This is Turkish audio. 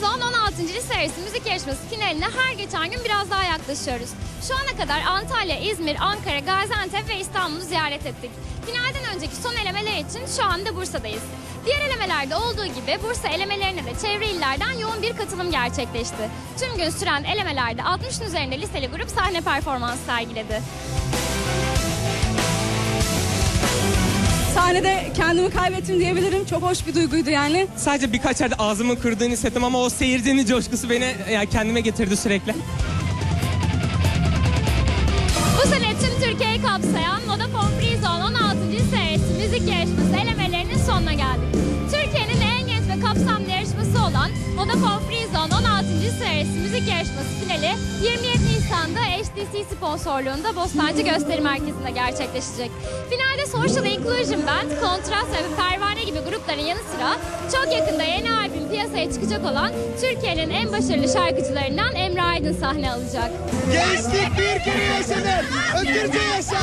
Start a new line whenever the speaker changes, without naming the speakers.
Sezon 16. lise arası müzik yarışması finaline her geçen gün biraz daha yaklaşıyoruz. Şu ana kadar Antalya, İzmir, Ankara, Gaziantep ve İstanbul'u ziyaret ettik. Finalden önceki son elemeler için şu anda Bursa'dayız. Diğer elemelerde olduğu gibi Bursa elemelerine de çevre illerden yoğun bir katılım gerçekleşti. Tüm gün süren elemelerde 60'ın üzerinde liseli grup sahne performansı sergiledi.
Sahnede kendimi kaybettim diyebilirim. Çok hoş bir duyguydu yani.
Sadece birkaç yerde ağzımı kırdığını hissettim ama o seyircinin coşkusu beni yani kendime getirdi sürekli.
Bu sene tüm Türkiye'yi kapsayan Vodafone Free Zone 16. lise arası müzik yarışması elemelerinin sonuna geldik. Türkiye'nin en genç ve kapsamlı yarışması olan Vodafone Free Zone 16. lise arası müzik yarışması finali 27 Nisan'da HTC sponsorluğunda Bostancı Gösteri Merkezi'nde gerçekleşecek. Finalde Social Inclusion Band, Kontrast ve Pervane gibi grupların yanı sıra çok yakında yeni albüm piyasaya çıkacak olan Türkiye'nin en başarılı şarkıcılarından Emre Aydın sahne alacak.
Gençlik bir kere yaşanır. Özgürce yaşa.